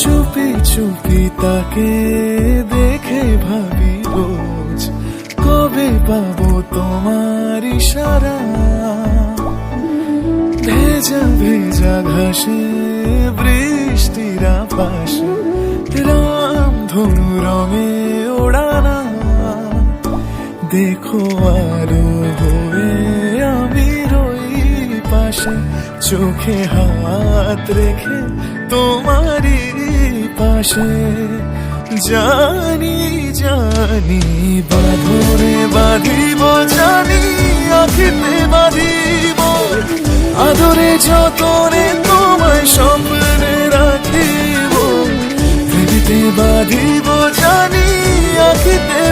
চুপি চুপি তাকে দেখে ভাবি রোজ, কবে পাবো তোমার ইশারা? ভেজা ভেজা ঘাসে, বৃষ্টির পাশে রাম ধনু রঙে ওড়ানা। দেখো আলো চোখে হাত রেখে তোমারই পাশে। জানি জানি বাঁধরে বাঁধিব, জানি, আখিতে বাঁধিব। আদরে যতনে তোমায় স্বপ্নে রাখিব। বাঁধিব, জানি, আখিতে